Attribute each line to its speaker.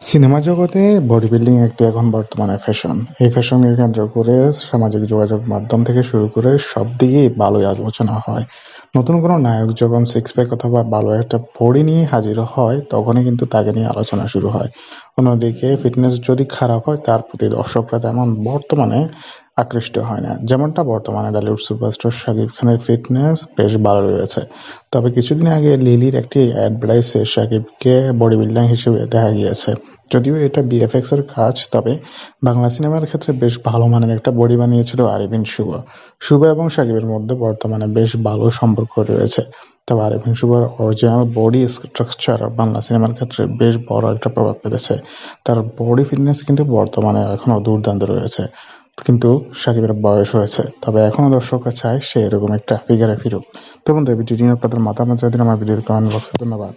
Speaker 1: Cinema জগতে body building একটি এখন বর্তমানে ফ্যাশন। এই ফ্যাশনকে কেন্দ্র করে সামাজিক যোগাযোগ মাধ্যম থেকে শুরু করে সব দিকেই ভালোই আলোচনা হয়। নতুন কোনো নায়ক যখন সিক্স প্যাক অথবা ভালো একটা বডি নিয়ে হাজির হয়, তখনই কিন্তু তাকে নিয়ে আলোচনা শুরু হয়। অন্যদিকে ফিটনেস যদি খারাপ হয়, তার প্রতি দর্শকরা তেমন বর্তমানে আকৃষ্ট হয় না। যেমনটা বর্তমানে ডালিউড সুপারস্টার শাকিব খানের ফিটনেস বেশ ভালো রয়েছে। তবে কিছুদিন আগে লিলির একটি অ্যাডভার্টাইজে শাকিবকে বডি বিল্ডার হিসেবে দেখা গিয়েছে। যদিও এটা বিএফএক্স এর কাজ, তবে বাংলা সিনেমার ক্ষেত্রে বেশ ভালো মানের একটা বডি বানিয়েছিল আরিফিন শুভ। শুভ এবং শাকিবের মধ্যে বর্তমানে বেশ ভালো সম্পর্ক রয়েছে। তবে আরিফিন শুভর অরিজিনাল বডি স্ট্রাকচার বাংলা সিনেমার ক্ষেত্রে বেশ বড় একটা প্রভাব ফেলেছে। তার বডি ফিটনেস কিন্তু বর্তমানে এখনও দুর্দান্ত রয়েছে। কিন্তু শাকিবের বয়স হয়েছে তবে এখনও দর্শকরা চায় সে এরকম একটা ফিগারে ফিরুক। তো বন্ধু ভিডিওটি নিয়ে আপনাদের মতামত দিন আমার ভিডিওর কমেন্ট বক্সে ধন্যবাদ।